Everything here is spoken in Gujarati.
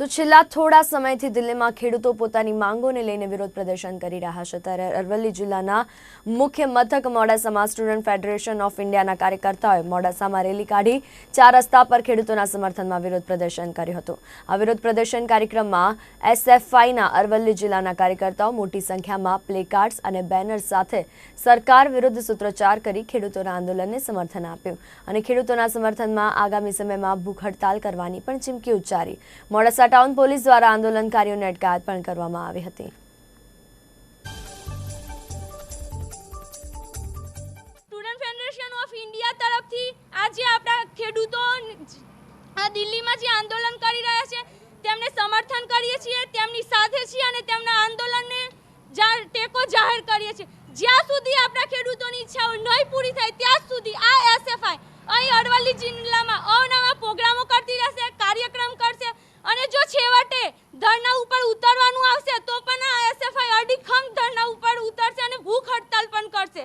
તો છેલ્લા થોડા સમયથી દિલ્હીમાં ખેડૂતો પોતાની માંગોને લઈને વિરોધ પ્રદર્શન કરી રહ્યા છે. ત્યારે અરવલ્લી જિલ્લાના મુખ્ય મથક મોડાસામાં સ્ટુડન્ટ ફેડરેશન ઓફ ઇન્ડિયાના કાર્યકર્તાઓએ મોડાસામાં રેલી કાઢી ચાર રસ્તા પર ખેડૂતોના સમર્થનમાં વિરોધ પ્રદર્શન કર્યું હતું. આ વિરોધ પ્રદર્શન કાર્યક્રમમાં એસએફઆઈના અરવલ્લી જિલ્લાના કાર્યકર્તાઓ મોટી સંખ્યામાં પ્લેકાર્ડ્સ અને બેનર્સ સાથે સરકાર વિરુદ્ધ સૂત્રોચ્ચાર કરી ખેડૂતોના આંદોલનને સમર્થન આપ્યું અને ખેડૂતોના સમર્થનમાં આગામી સમયમાં ભૂખ હડતાલ કરવાની પણ ચીમકી ઉચ્ચારી. મોડાસા ટાઉન પોલીસ દ્વારા આંદોલનકારીઓને અટકાયત પણ કરવામાં આવી હતી. સ્ટુડન્ટ જે આંદોલન કરી રહ્યા છે, તેમને સમર્થન કરીએ છીએ, તેમની સાથે છીએ અને તેમના આંદોલનને ટેકો જાહેર કરીએ છીએ. જ્યાં સુધી આપણા ખેડૂતોની ઈચ્છાઓ નહીં પૂરી થાય, ત્યાં સુધી આ એસએફઆઈ અહીં અરવલ્લી જિલ્લામાં અવનવા પ્રોગ્રામો કરતી રહેશે કાર્યક્રમ કરશે અને જો છેવટે ધરના ઉપર ઉતરવાનું આવશે તો પણ આ એસએફઆઈ અડીખમ ધરના ઉપર ઉતરશે અને ભૂખ હડતાલ પણ કરશે.